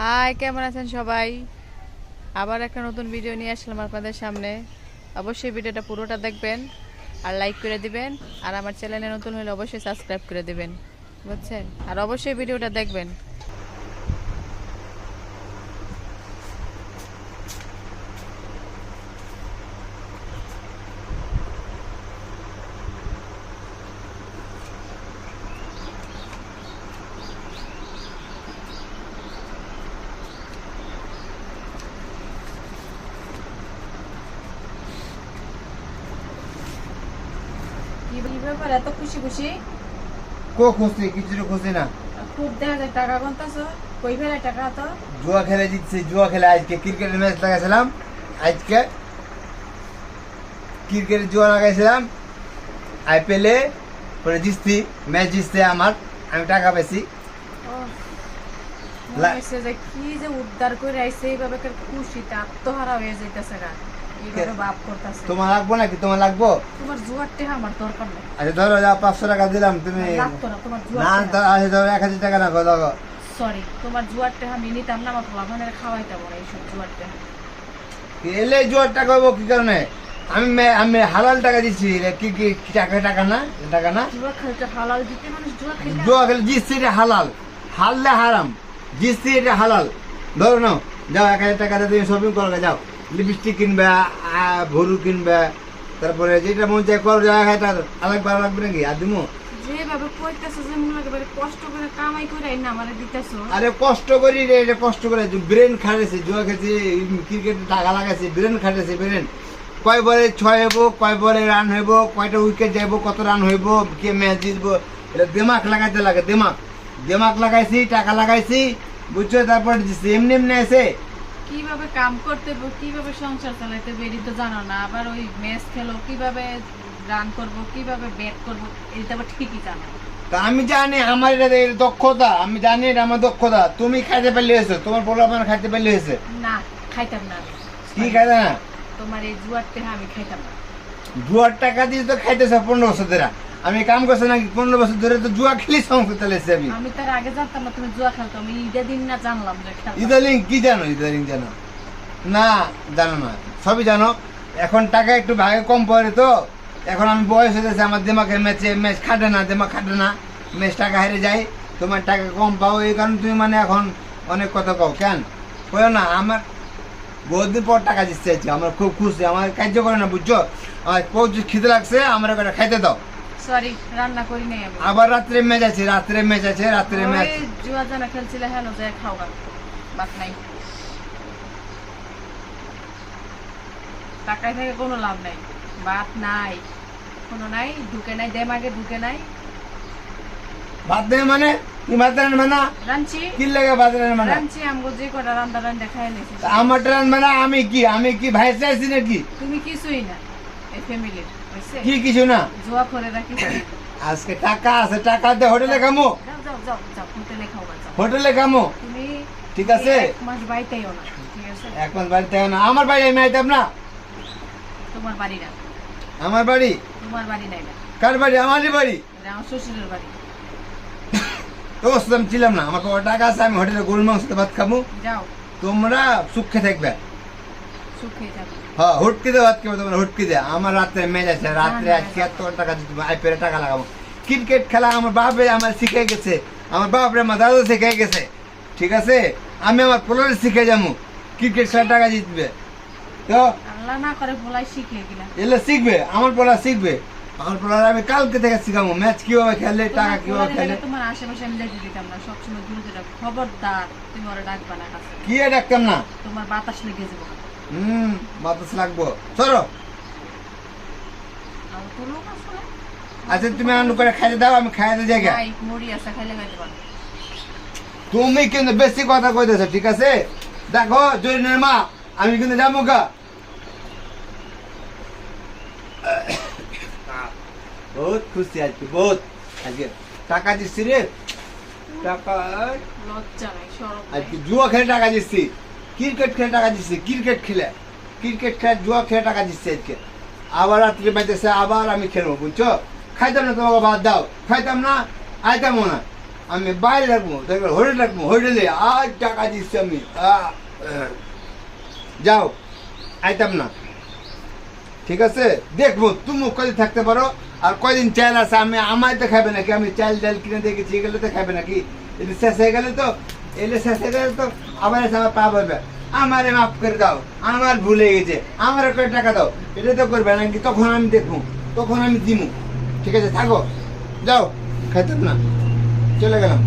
High, কেমন আছেন সবাই? আবার একটা নতুন ভিডিও নিয়ে আসলাম আপনাদের সামনে। অবশ্যই ভিডিওটা পুরোটা দেখবেন আর লাইক করে দিবেন। আর আমার চ্যানেলে নতুন হলে অবশ্যই সাবস্ক্রাইব করে দিবেন। বুঝছেন? আর অবশ্যই ভিডিওটা দেখবেন। কি ব্যাপার এত খুশি খুশি? কো খুশি? কিছু খুশি না। খুব দেখা যায় টাকা গন্তাছ? কই ফেলে টাকা তো? জুয়া খেলে জিতছি জুয়া খেলে আজকে ক্রিকেটের ম্যাচ লাগাইছিলাম। আজকে ক্রিকেটের জুয়া লাগাইছিলাম। আইপিএলে পরে জিতছি ম্যাচ জিতছে আমার আমি টাকা পেয়েছি কি যে উদ্ধার করে আইছে এইভাবে খুশিতে আত্মহারা হয়ে যাইতেছে করতেছে তোমার লাগবো নাকি? তোমার লাগবো? তোমার জুয়ার টেহা আমার দরকার নেই। আচ্ছা ধরো পাঁচশো টাকা দিলাম তুমি না না আচ্ছা ধরো এক হাজার টাকা না দাও সরি তোমার জুয়ার টেহা আমি নিতাম না আমার পোলাভানের খাওয়াইতে পারে এইসব জুয়ার টেহা। এলে জুয়ার টাকা হব কি কারণে? আমি আমি হালাল টাকা দিচ্ছি কি কি টাকা টাকা না? টাকা না? জুয়া খেলতে হালাল দিতে মানুষ জুয়া খেলে জুয়া খেলে জিতছি এটা হালাল। হারলে হারাম। জিতছি এটা হালাল। ধরো নাও যাও এক হাজার টাকা দিয়ে তুমি শপিং করো যাও। লিপস্টিক কিনবে ভরু কিনবে তারপরে যেটা মন চাই করো হাজার টাকা আলাগ ভালো লাগবে নাকি? আর দিমু? যেভাবে কইতেছো যে মনে একেবারে কষ্ট করে কামাই করে না আমারে দিতেছো। আরে কষ্ট করি রে এটা কষ্ট করে ব্রেন জুয়া ক্রিকেটে টাকা লাগাইছে ব্রেন ব্রেন। কয় বলে ছয় হইব কয় বলে রান হইব কয়টা উইকেট যাইব কত রান হইব কে ম্যাচ জিতবো এটা দেমাক লাগাইতে লাগে দেমাক দেমাক লাগাইছি টাকা লাগাইছি বুঝছ? তারপর। এমনি এমনি এসে কীভাবে কাম করতে হবে, কীভাবে সংসার চালাইতে হবে এটি তো জানো না। আবার ওই ম্যাচ খেলো কীভাবে রান করব কীভাবে ব্যাট করব এটা আবার ঠিকই জানো। তা আমি জানি আমার এটা দক্ষতা আমি জানি এটা আমার দক্ষতা। তুমি খাইতে পারলে হয়েছে তোমার বড় আমার খাইতে পারলে হয়েছে। না খাইতাম না কি খাইতে না? তোমার এই জুয়ার টেহা আমি খাইতাম না। জুয়ার টাকা দিয়ে তো খাইতেছে পনেরো বছর ধরে। আমি কাম করছি নাকি পনেরো বছর ধরে তো জুয়া খেলি সংসার চালাইছি আমি। আমি তার আগে জানতাম না তুমি জুয়া খেলতো আমি না জানলাম যে ইদালিং কি জানো ইদালিং জানো? না জানো না সবই জানো। এখন টাকা একটু ভাগে কম পড়ে তো এখন আমি বয়স হয়ে গেছে আমার দিমাগে ম্যাচে ম্যাচ খাটে না দিমাগ খাটে না। ম্যাচ টাকা হেরে যায় তোমার টাকা কম পাও এই কারণে তুমি মানে এখন অনেক কথা কও কেন? কয় না আমার বহুদিন পর টাকা দিচ্ছে আজকে। আমার খুব খুশি আমার কার্য করে না বুঝছ? আমার প্রচুর খিদে লাগছে আমার একটা খাইতে দাও। সরি রান্না করি নাই আমি। আবার রাত্রে ম্যাচ আছে রাত্রে ম্যাচ আছে রাত্রে ম্যাচ জুয়া জানা খেলছিলে হেন যে খাও গা বাদ নাই। টাকায় থেকে কোনো লাভ নাই। বাদ নাই। কোনো নাই ঢুকে নাই দেমাগে ঢুকে নাই। ভাত দেয় মানে ভাত মানে। রাঞ্চি কি লাগে ভাত মানে? রাঞ্চি আমগো যে কটা রান্দা রান্দা খাই নিয়েছি তা আমার ট্রেন মানে আমি কি আমি কি ভাই চাইছি নাকি? তুমি কিছুই না এই ফ্যামিলির কি কিছু না? জুয়া করে রাখি আজকে টাকা আছে টাকা দিয়ে হোটেলে খামো। হোটেলে খামো। ঠিক আছে? এক মাস বাড়িতে না আমার বাড়ি আমি আইতাম না। তোমার বাড়ি না। আমার বাড়ি? তোমার বাড়ি নাই না। কার বাড়ি? আমারই বাড়ি। আমার শ্বশুরের বাড়ি। আমি ছিলাম না। আমার টাকা আছে আমি হোটেলে গরুর মাংস ভাত খাব যাও। তোমরা সুখে থাকবে। হ্যাঁ হুটকি দিয়ে ভাত খাব তোমরা হুটকি দে আমার রাত্রে আছে রাত্রে আজকে এত টাকা দিতে আইপিএলে টাকা লাগাবো। ক্রিকেট খেলা আমার বাপে আমার শিখে গেছে। আমার বাপরে আমার দাদু শিখে গেছে। ঠিক আছে? আমি আমার পোলারে শিখে যাব। ক্রিকেট খেলা টাকা জিতবে তো আল্লাহ না করে ভোলাই শিখলে কিনা এলে শিখবে আমার পোলা শিখবে। আমার আমি কালকে থেকে শিখাবো ম্যাচ কীভাবে খেলে টাকা কীভাবে খেলে। তোমার আশেপাশে আমি লেগে দিতাম না সবসময় দূরে দূরে খবরদার তুমি ওরা ডাকবা না কাছে। কি ডাকতাম না? তোমার বাতাস লেগে যাব। হুম বাতাস লাগবো। সরো আর তো লোক আছে না? আচ্ছা তুমি আনু করে খাইতে দাও আমি খাইতে তুমি কিন্তু বেশি কথা কইতেছো ঠিক আছে? দেখো জরিনের মা আমি কিন্তু যাব গা। বহুত খুশি আজকে বহুত। আজকে টাকা দিচ্ছি রে। টাকা আজকে জুয়া খেলে টাকা দিচ্ছি। ক্রিকেট খেলে টাকা দিচ্ছি ক্রিকেট খেলে। ক্রিকেট খেলে জুয়া খেলে টাকা দিচ্ছি আজকে। আবার রাত্রে বাইতেছে আবার আমি খেলব বুঝছ? খাইতাম না তোমাকে ভাত দাও খাইতাম না আইতামও না। আমি বাইরে রাখব তারপর হোটেল রাখব হোটেলে। আজ টাকা দিচ্ছি আমি। যাও আইতাম না। ঠিক আছে? দেখব তুমি কদিন থাকতে পারো। আর কয়দিন চাল আছে? আমি আমায় তো খাবে নাকি? আমি চাল ডাল কিনে দেখেছি এগুলো তো খাবে নাকি? এটা শেষ হয়ে গেলে তো এলে শেষ হয়ে গেলে তো আবার এসে আমার পা ভরবে। আমারে মাফ করে দাও, আমার ভুলে গেছে। আমার কয় টাকা দাও? এটা তো করবে নাকি? তখন আমি দেখব, তখন আমি দিমু। ঠিক আছে, থাকো। যাও খাইতাম না। চলে গেলাম।